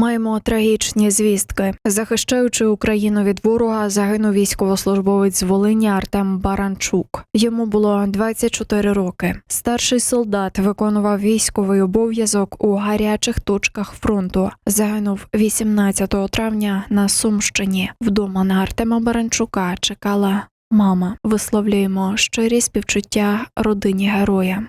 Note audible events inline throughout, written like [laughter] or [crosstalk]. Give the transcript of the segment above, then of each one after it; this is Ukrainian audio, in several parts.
Маємо трагічні звістки. Захищаючи Україну від ворога, загинув військовослужбовець з Волині Артем Баранчук. Йому було 24 роки. Старший солдат виконував військовий обов'язок у гарячих точках фронту. Загинув 18 травня на Сумщині. Вдома на Артема Баранчука чекала мама. Висловлюємо щирі співчуття родині героя.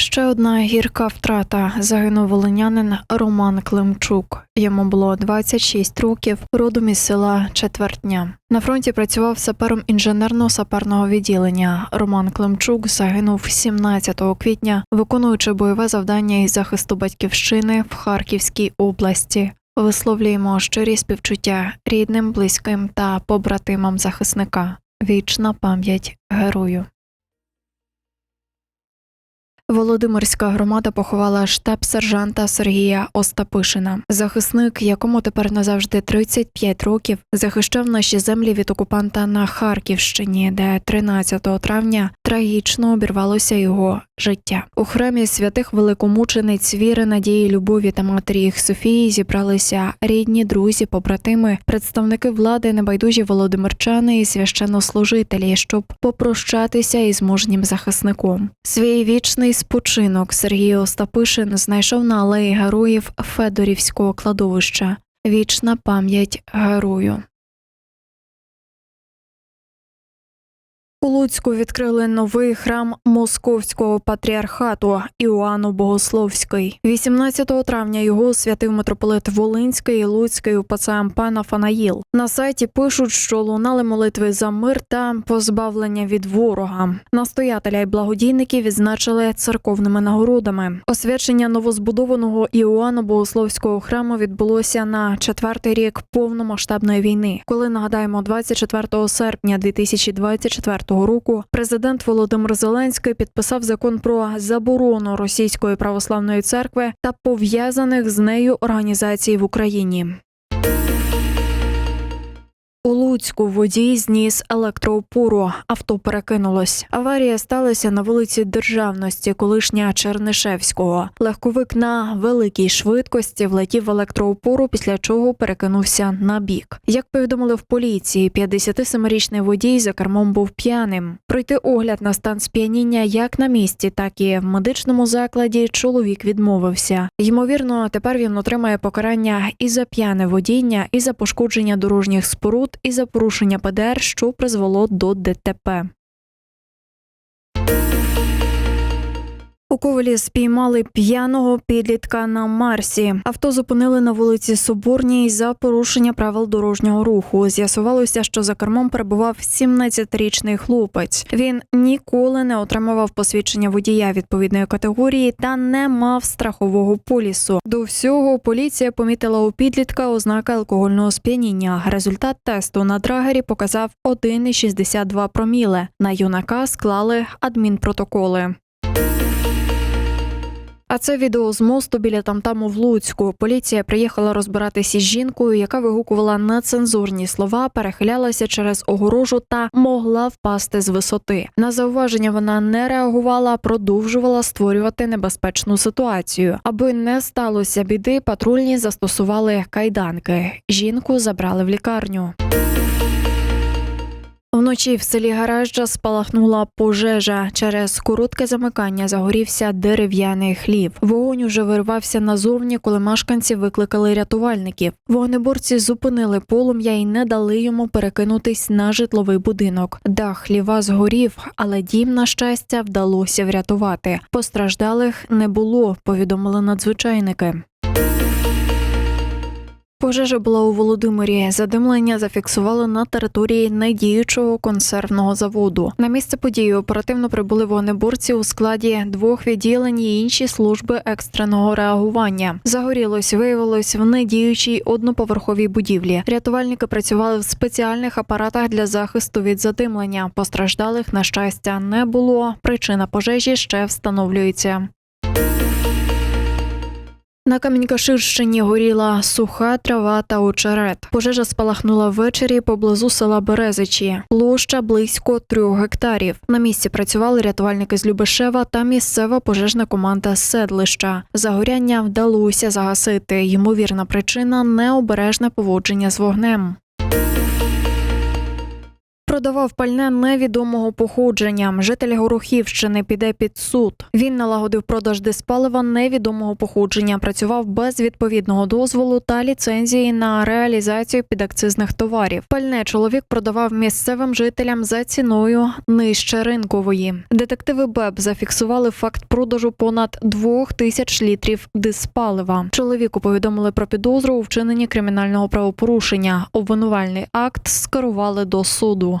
Ще одна гірка втрата загинув волинянин Роман Климчук. Йому було 26 років, родом із села Четвертня. На фронті працював сапером інженерно-саперного відділення. Роман Климчук загинув 17 квітня, виконуючи бойове завдання із захисту батьківщини в Харківській області. Висловлюємо щирі співчуття рідним, близьким та побратимам захисника. Вічна пам'ять герою. Володимирська громада поховала штаб-сержанта Сергія Остапишина. Захисник, якому тепер назавжди 35 років, захищав наші землі від окупанта на Харківщині, де 13 травня трагічно обірвалося його життя. У храмі святих великомучениць віри, надії, любові та матері їх Софії зібралися рідні, друзі, побратими, представники влади, небайдужі володимирчани і священнослужителі, щоб попрощатися із мужнім захисником. Свій вічний спочинок Сергій Остапишин знайшов на алеї героїв Федорівського кладовища. Вічна пам'ять герою. У Луцьку відкрили новий храм Московського патріархату Іоанну Богословський. 18 травня його освятив митрополит Волинський і Луцький УПЦ МП Нафанаїл. На сайті пишуть, що лунали молитви за мир та позбавлення від ворога. Настоятеля й благодійники відзначили церковними нагородами. Освячення новозбудованого Іоанну Богословського храму відбулося на четвертий рік повномасштабної війни. Коли нагадаємо, 24 серпня 2024 року президент Володимир Зеленський підписав закон про заборону російської православної церкви та пов'язаних з нею організацій в Україні. У Луцьку водій зніс електроопору. Авто перекинулось. Аварія сталася на вулиці Державності, колишня Чернишевського. Легковик на великій швидкості влетів в електроопору, після чого перекинувся на бік. Як повідомили в поліції, 57-річний водій за кермом був п'яним. Пройти огляд на стан сп'яніння як на місці, так і в медичному закладі чоловік відмовився. Ймовірно, тепер він отримає покарання і за п'яне водіння, і за пошкодження дорожніх споруд, і за порушення ПДР, що призвело до ДТП. У Ковелі спіймали п'яного підлітка на Марсі. Авто зупинили на вулиці Соборній за порушення правил дорожнього руху. З'ясувалося, що за кермом перебував 17-річний хлопець. Він ніколи не отримував посвідчення водія відповідної категорії та не мав страхового полісу. До всього поліція помітила у підлітка ознаки алкогольного сп'яніння. Результат тесту на драгері показав 1,62 проміле. На юнака склали адмінпротоколи. А це відео з мосту біля тамтаму в Луцьку. Поліція приїхала розбиратися з жінкою, яка вигукувала нецензурні слова, перехилялася через огорожу та могла впасти з висоти. На зауваження вона не реагувала, продовжувала створювати небезпечну ситуацію. Аби не сталося біди, патрульні застосували кайданки. Жінку забрали в лікарню. Вночі в селі Гаражджа спалахнула пожежа. Через коротке замикання загорівся дерев'яний хлів. Вогонь уже вирвався назовні, коли мешканці викликали рятувальників. Вогнеборці зупинили полум'я і не дали йому перекинутись на житловий будинок. Дах хліва згорів, але дім, на щастя, вдалося врятувати. Постраждалих не було, повідомили надзвичайники. Пожежа була у Володимирі. Задимлення зафіксували на території недіючого консервного заводу. На місце події оперативно прибули вогнеборці у складі двох відділень і інші служби екстреного реагування. Загорілось виявилось в недіючій одноповерховій будівлі. Рятувальники працювали в спеціальних апаратах для захисту від задимлення. Постраждалих на щастя не було. Причина пожежі ще встановлюється. На Камінькаширщині горіла суха трава та очерет. Пожежа спалахнула ввечері поблизу села Березичі. Площа близько трьох гектарів. На місці працювали рятувальники з Любешева та місцева пожежна команда з седлища. Загоряння вдалося загасити. Ймовірна причина необережне поводження з вогнем. Продавав пальне невідомого походження. Житель Горохівщини піде під суд. Він налагодив продаж диспалива невідомого походження, працював без відповідного дозволу та ліцензії на реалізацію підакцизних товарів. Пальне чоловік продавав місцевим жителям за ціною нижче ринкової. Детективи БЕБ зафіксували факт продажу понад двох тисяч літрів диспалива. Чоловіку повідомили про підозру у вчиненні кримінального правопорушення. Обвинувальний акт скерували до суду.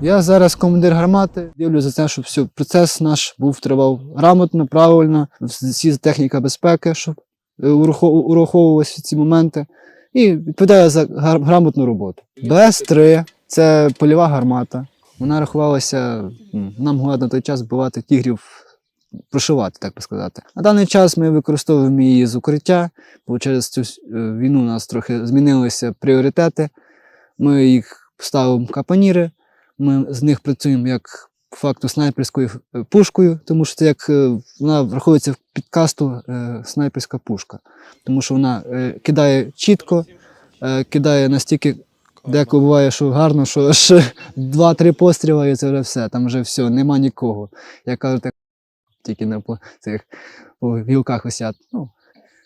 Я зараз командир гармати. Дивлюся за те, щоб все, процес наш був тривав грамотно, правильно, всі техніка безпеки, щоб е, урахов- ураховувалися ці моменти. І відповідаю за грамотну роботу. БС-3 це польова гармата. Вона рахувалася, нам на той час вбивати тігрів, прошивати, так би сказати. На даний час ми використовуємо її з укриття, бо через цю е, війну у нас трохи змінилися пріоритети. Ми їх ставимо капаніри, ми з них працюємо як факту снайперською е, пушкою, тому що це як е, вона враховується в підкасту снайперська пушка, тому що вона кидає чітко, кидає настільки. Деколи буває, що гарно, що аж [laughs] два-три постріли і це вже все. Там вже все, нема нікого. Я кажу, так тільки на цих по гілках висять. Ну,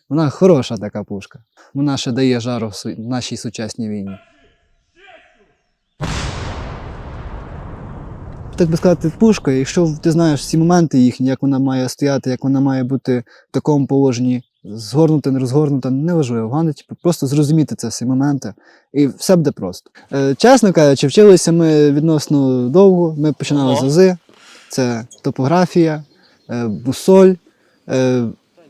вона хороша така пушка. Вона ще дає жару в нашій сучасній війні. так би сказати, пушка, якщо ти знаєш всі моменти їхні, як вона має стояти, як вона має бути в такому положенні, згорнута, не розгорнута, неважливо. Головне, типу, просто зрозуміти це всі моменти, і все буде просто. Е, чесно кажучи, вчилися ми відносно довго. Ми починали з АЗи, це топографія, бусоль, е,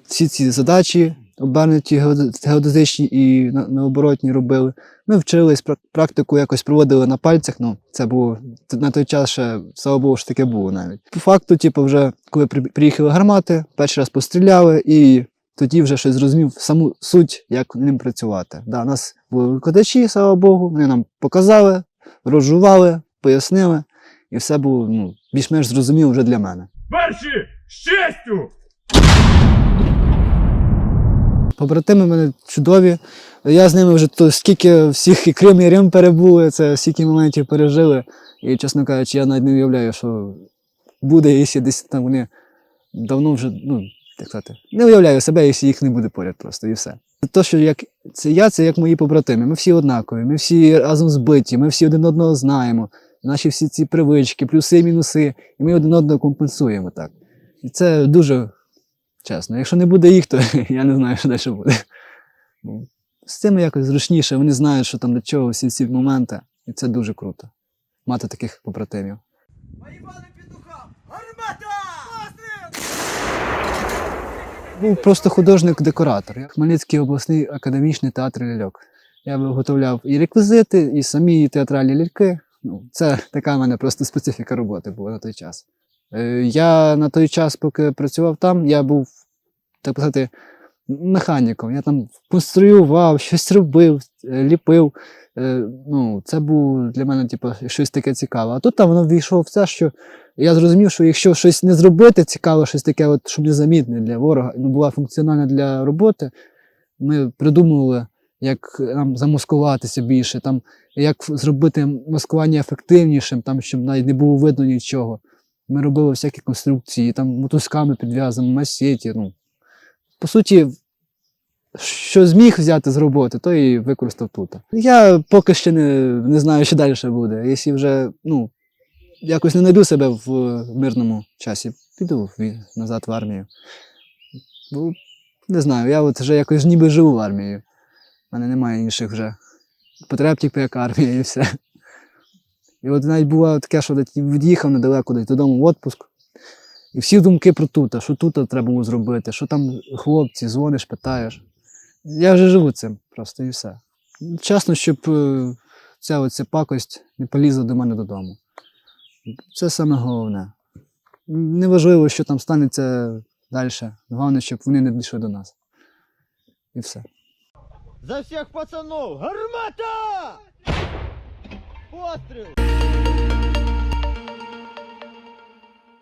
всі ці задачі обернуті геоде- геодезичні і на- наоборотні робили. Ми вчились, прак- практику якось проводили на пальцях. Ну, це було на той час ще, слава Богу, що таке було навіть. По факту, типу, вже коли приїхали гармати, перший раз постріляли, і тоді вже щось зрозумів саму суть, як ним працювати. Да, нас були викладачі, слава Богу, вони нам показали, розжували, пояснили, і все було ну, більш-менш зрозуміло вже для мене. Перші з! Побратими мене чудові. Я з ними вже то скільки всіх і Крим, і Рим перебули, це стільки моментів пережили. І, чесно кажучи, я навіть не уявляю, що буде, якщо десь там вони давно вже, ну, як сказати, не уявляю себе, якщо їх не буде поряд просто і все. То, що як це я, це як мої побратими. Ми всі однакові, ми всі разом збиті, ми всі один одного знаємо. Наші всі ці привички, плюси і мінуси, і ми один одного компенсуємо так. І це дуже чесно. Якщо не буде їх, то [laughs] я не знаю, що далі буде. З цим якось зручніше, вони знають, що там до чого, всі ці моменти. І це дуже круто. Мати таких побратимів. Був просто художник-декоратор. Хмельницький обласний академічний театр ляльок. Я виготовляв і реквізити, і самі театральні ляльки. Ну, це така в мене просто специфіка роботи була на той час. Е, Я на той час, поки працював там, я був, так сказати, механіком. Я там конструював, щось робив, е, ліпив. Е, Ну, це був для мене типу, щось таке цікаве. А тут там воно війшло в це, що я зрозумів, що якщо щось не зробити, цікаво, щось таке, от, щоб незамітне для ворога, ну, була функціональна для роботи, ми придумували, як нам замаскуватися більше, там, як зробити маскування ефективнішим, там, щоб навіть не було видно нічого. Ми робили всякі конструкції, там мотузками підв'язані, масеті. Ну. По суті, що зміг взяти з роботи, то і використав тут. Я поки ще не, не знаю, що далі буде. Якщо вже ну, якось не знайду себе в мирному часі, піду назад в армію. Бо, не знаю, я от вже якось ніби живу в армії. У мене немає інших вже потреб, тільки як армія і все. І от навіть було таке, що від'їхав недалеко десь додому в відпуск. І всі думки про тут, а що тут треба було зробити, що там хлопці, дзвониш, питаєш. Я вже живу цим просто і все. Чесно, щоб е, ця оця пакость не полізла до мене додому. Це саме головне. Неважливо, що там станеться далі. Головне, щоб вони не дійшли до нас. І все. За всех пацанов! Гармата! outro.